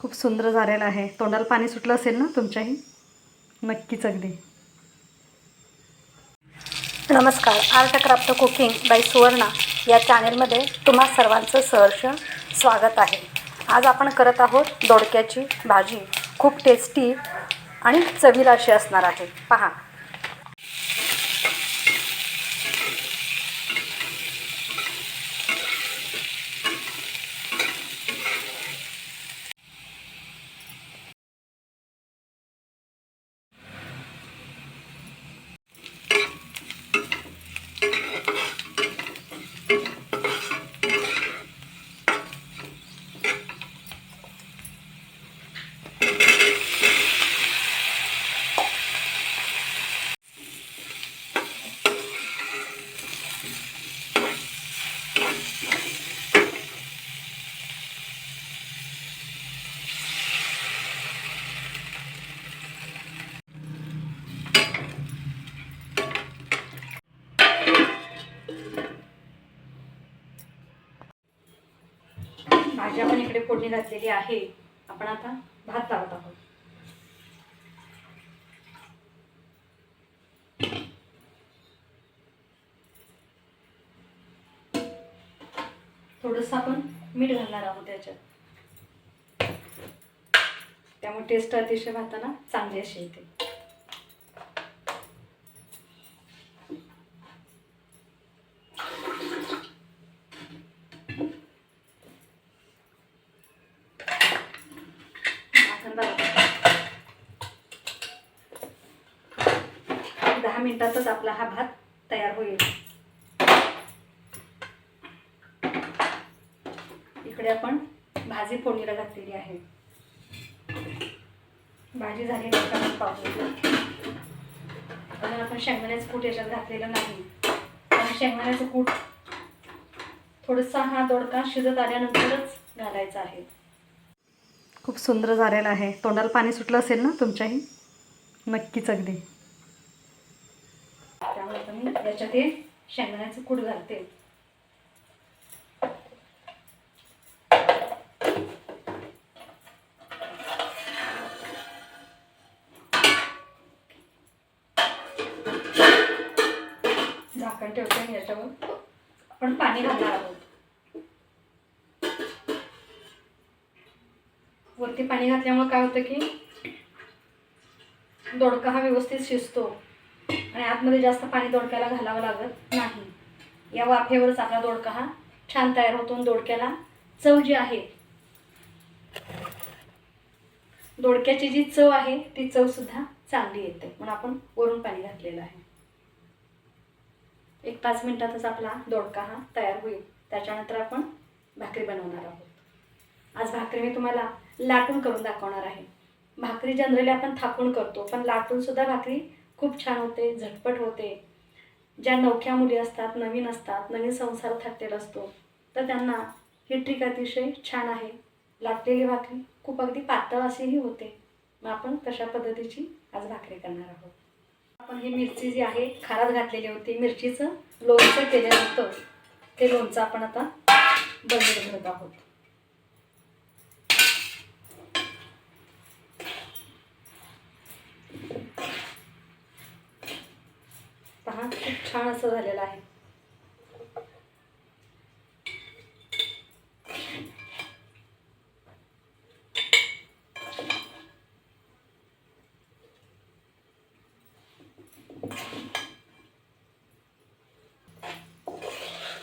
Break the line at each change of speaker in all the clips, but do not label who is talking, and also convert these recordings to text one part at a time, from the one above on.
खूप सुंदर झालेलं आहे. तोंडाला पाणी सुटलं असेल ना तुमच्याही? नक्कीच अगदी.
नमस्कार. Art craft cooking by Suvarna या चॅनेलमध्ये तुम्हा सर्वांचं सहर्ष स्वागत आहे. आज आपण करत आहोत दोडक्याची भाजी. खूप टेस्टी आणि चवीला अशी असणार आहे. पहा
भाजी आपण इकडे फोडणी घातलेली आहे. आपण आता भात लावत आहोत. थोडंसं आपण मीठ घालणार आहोत त्याच्यात. त्यामुळे टेस्ट अतिशय भाताना चांगली अशी येते झाकण लावा. दहा मिनिटातच आपला हा भात तयार होईल. इकडे आपण भाजी फोडणीला घातलेली आहे. भाजी झाली नाही पाहू. अजून आपण शेंगदाण्याचं कूट याच्यात घातलेलं नाही. आणि शेंगदाण्याचं कूट थोडासा हा दोडका शिजत आल्यानंतरच घालायचा आहे. खूप सुंदर झालेलं आहे. तोंडाला पाणी सुटलं असेल ना तुमच्याही? नक्कीच अगदी. त्यामुळे आता मी याच्यात हे शेंगदाण्याचं कूट घालते. झाकण ठेवते मी याच्यावर. आपण पाणी घालणार आहोत. वरती पाणी घातल्यामुळे काय होतं की दोडका हा व्यवस्थित शिजतो. आणि आतमध्ये जास्त पाणी दोडक्याला घालावं लागत नाही. या वाफेवरच आपला दोडका हा छान तयार होतो आणि दोडक्याला चव जी आहे दोडक्याची जी चव आहे ती चव सुद्धा चांगली येते. म्हणून आपण वरून पाणी घातलेलं आहे. एक पाच मिनटातच आपला दोडका हा तयार होईल. त्याच्यानंतर आपण भाकरी बनवणार आहोत. आज भाकरी मी तुम्हाला लाटून करून दाखवणार आहे. भाकरी जनरली आपण थापून करतो पण लाटूनसुद्धा भाकरी खूप छान होते झटपट होते. ज्या नवख्या मुली असतात नवीन असतात नवीन संसार थाटलेला असतो तर त्यांना ही ट्रिक अतिशय छान आहे. लाटलेली भाकरी खूप अगदी पातळ अशीही होते. मग आपण तशा पद्धतीची आज भाकरी करणार आहोत. आपण ही मिरची जी आहे खारात घातलेली होती. मिरचीचं लोणचं केलेलं होतं. ते लोणचं आपण आता बंद घेत आहोत पहा खूप छान असं झालेलं आहे.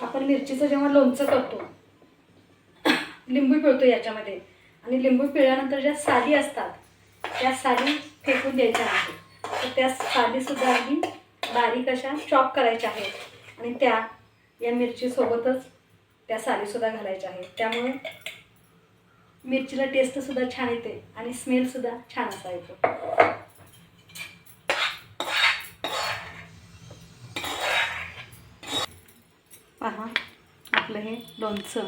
आपण मिरचीचं जेव्हा लोणचं करतो लिंबू पिळतो याच्यामध्ये. आणि लिंबू पिळल्यानंतर ज्या साली असतात त्या साली फेकून द्यायच्या आहेत तर त्या सालीसुद्धा अगदी बारीक अशा चॉप करायच्या आहेत. आणि त्या या मिरचीसोबतच त्या सालीसुद्धा घालायच्या आहेत. त्यामुळे मिरचीला टेस्टसुद्धा छान येते आणि स्मेलसुद्धा छान असा येतो. पहा आपलं हे लोणचं.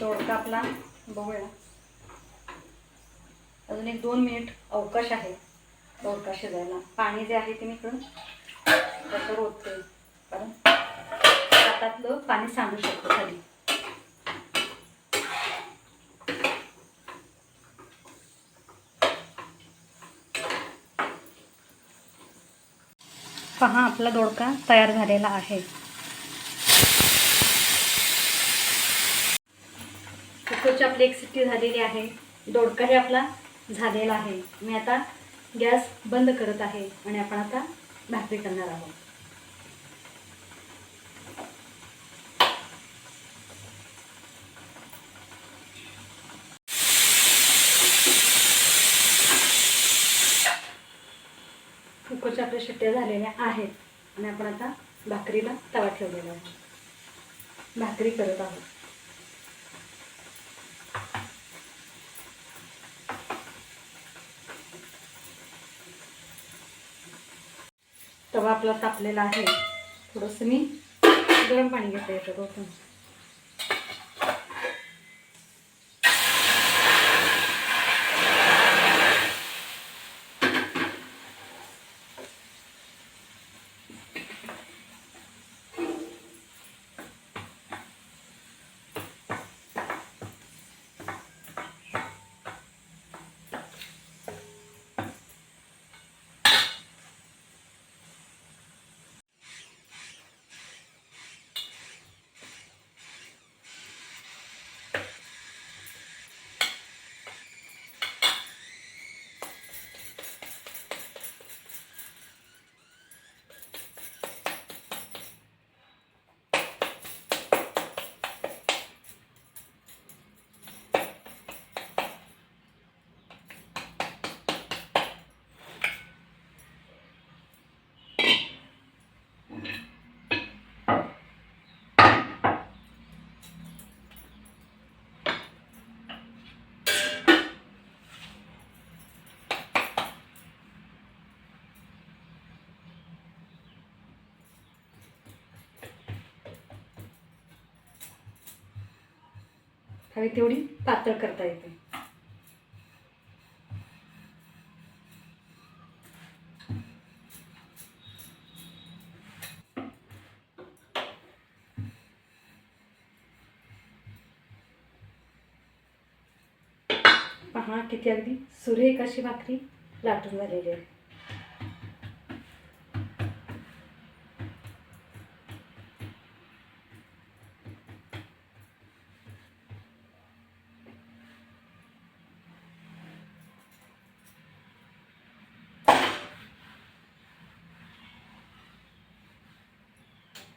दोडका आपला बघूया. अजून एक दोन मिनिट अवकाश आहे. दोडका शिजायला. पाणी जे आहे ते मी इकडून त्याच्यावर ओतते कारण हातातलं पाणी सांडू शकतो खाली. पहा आपला दोडका तयार झालेला आहे. कुकरची आपली एक सिट्टी झालेली आहे. दोडका हे आपला झालेला आहे. मी आता गॅस बंद करत आहे आणि आपण आता भाकरी करणार आहोत. कुकरच्या आपल्या शिट्ट्या झालेल्या आहेत आणि आपण आता भाकरीला तवा ठेवलेला आहे. भाकरी करत आहोत. रवा आपला तापलेला आहे. थोडंसं मी गरम पाणी घेते याच्यात ओतून. हवी तेवढी पातळ करता येते. पहा किती अगदी सुरेख अशी भाकरी लाटून झालेली आहे.